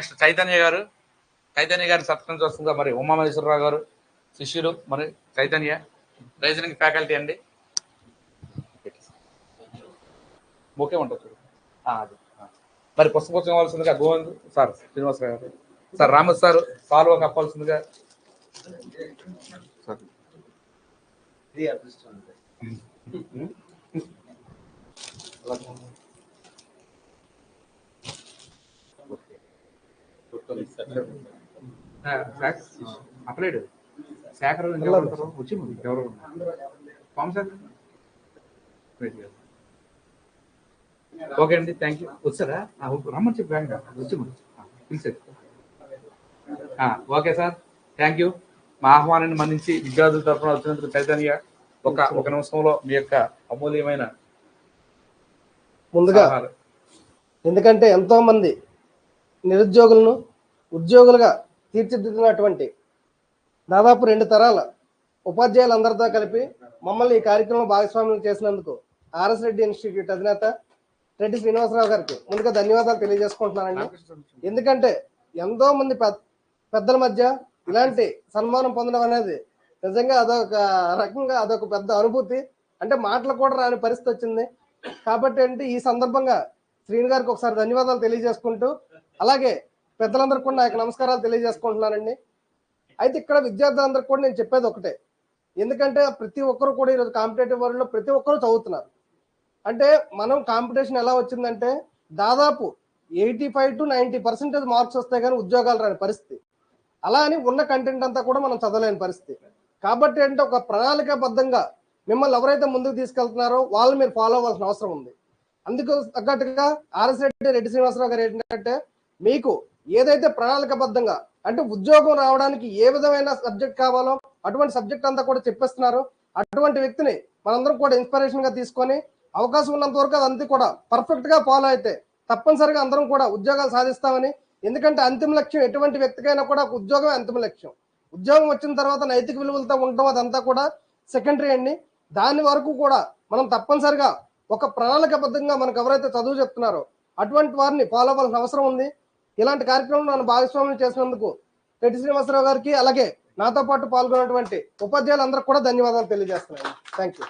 Next Chaitanya గారు. చైతన్య గారిని సత్కరించి వస్తుందా మరి? ఉమామహేశ్వరరావు గారు శిష్యులు. మరి చైతన్య రైజనింగ్ ఫ్యాకల్టీ అండి. ఓకే ఉంటుంది చూడు. ఆ, అది. మరి పుస్తకం ఇవ్వాల్సిందిగా గోవింద్ సార్ శ్రీనివాసరావు గారు. సార్ రామత్ సార్ సాల్వ కప్పాల్సిందిగా. సార్. ఇంకెవరు ఉంటారు? వచ్చి ఎవరు ఫామ్ సార్? ఓకే అండి థ్యాంక్ యూ వచ్చారా రమ్మని చెప్పి బ్యాంక్ వచ్చి పిలిచారు ఓకే సార్. థ్యాంక్ యూ మా ఆహ్వానాన్ని మన్నించి విద్యార్థుల తరఫున వచ్చినందుకు చైతన్య ఒక ఒక నిమిషంలో మీ యొక్క అమూల్యమైన ముందుగా. ఎందుకంటే ఎంతో మంది నిరుద్యోగులను ఉద్యోగులుగా తీర్చిదిద్దినటువంటి దాదాపు రెండు తరాల ఉపాధ్యాయులందరితో కలిపి మమ్మల్ని ఈ కార్యక్రమంలో భాగస్వామ్యం చేసినందుకు ఆర్ఎస్ రెడ్డి ఇన్స్టిట్యూట్ అధినేత రెడ్డి శ్రీనివాసరావు గారికి ముందుగా ధన్యవాదాలు తెలియజేసుకుంటున్నానండి. ఎందుకంటే ఎంతో మంది పెద్ద- పెద్దల మధ్య ఇలాంటి సన్మానం పొందడం అనేది నిజంగా అదొక రకంగా అదొక పెద్ద అనుభూతి. అంటే మాటలు కూడా రాని పరిస్థితి వచ్చింది. కాబట్టి అంటే ఈ సందర్భంగా శ్రీను గారికి ఒకసారి ధన్యవాదాలు తెలియజేసుకుంటూ అలాగే పెద్దలందరికీ కూడా నా యొక్క నమస్కారాలు తెలియజేసుకుంటున్నానండి. అయితే ఇక్కడ విద్యార్థులందరికీ కూడా నేను చెప్పేది ఒకటే. ఎందుకంటే ప్రతి ఒక్కరు కూడా ఈరోజు కాంపిటేటివ్ వరల్డ్లో ప్రతి ఒక్కరు చదువుతున్నారు. అంటే మనం కాంపిటీషన్ ఎలా వచ్చిందంటే దాదాపు eighty five to ninety percentage marks వస్తాయి కానీ ఉద్యోగాలు రాని పరిస్థితి. అలా అని ఉన్న కంటెంట్ అంతా కూడా మనం చదవలేని పరిస్థితి. కాబట్టి అంటే ఒక ప్రణాళికాబద్ధంగా మిమ్మల్ని ఎవరైతే ముందుకు తీసుకెళ్తున్నారో వాళ్ళు మీరు ఫాలో అవ్వాల్సిన అవసరం ఉంది. అందుకు తగ్గట్టుగా ఆర్ఎస్ రెడ్డి రెడ్డి శ్రీనివాసరావు గారు ఏంటంటే మీకు ఏదైతే ప్రణాళికబద్ధంగా అంటే ఉద్యోగం రావడానికి ఏ విధమైన సబ్జెక్ట్ కావాలో అటువంటి సబ్జెక్ట్ అంతా కూడా చెప్పేస్తున్నారు. అటువంటి వ్యక్తిని మనందరం కూడా ఇన్స్పిరేషన్గా తీసుకొని అవకాశం ఉన్నంత వరకు అదంతా కూడా పర్ఫెక్ట్గా ఫాలో అయితే తప్పనిసరిగా అందరం కూడా ఉద్యోగాలు సాధిస్తామని. ఎందుకంటే అంతిమ లక్ష్యం ఎటువంటి వ్యక్తికైనా కూడా ఉద్యోగం ఉద్యోగమే అంతిమ లక్ష్యం. ఉద్యోగం వచ్చిన తర్వాత నైతిక విలువలతో ఉండడం అదంతా కూడా సెకండరీ అండి. దాని వరకు కూడా మనం తప్పనిసరిగా ఒక ప్రణాళికబద్ధంగా మనకు ఎవరైతే చదువు చెప్తున్నారో అటువంటి వారిని ఫాలో అవ్వాల్సిన అవసరం ఉంది. ఇలాంటి కార్యక్రమం నన్ను భాగస్వామ్యం చేసినందుకు రెడ్డి శ్రీనివాసరావు గారికి అలాగే నాతో పాటు పాల్గొన్నటువంటి ఉపాధ్యాయులందరికీ కూడా ధన్యవాదాలు తెలియజేస్తున్నాను. Thank you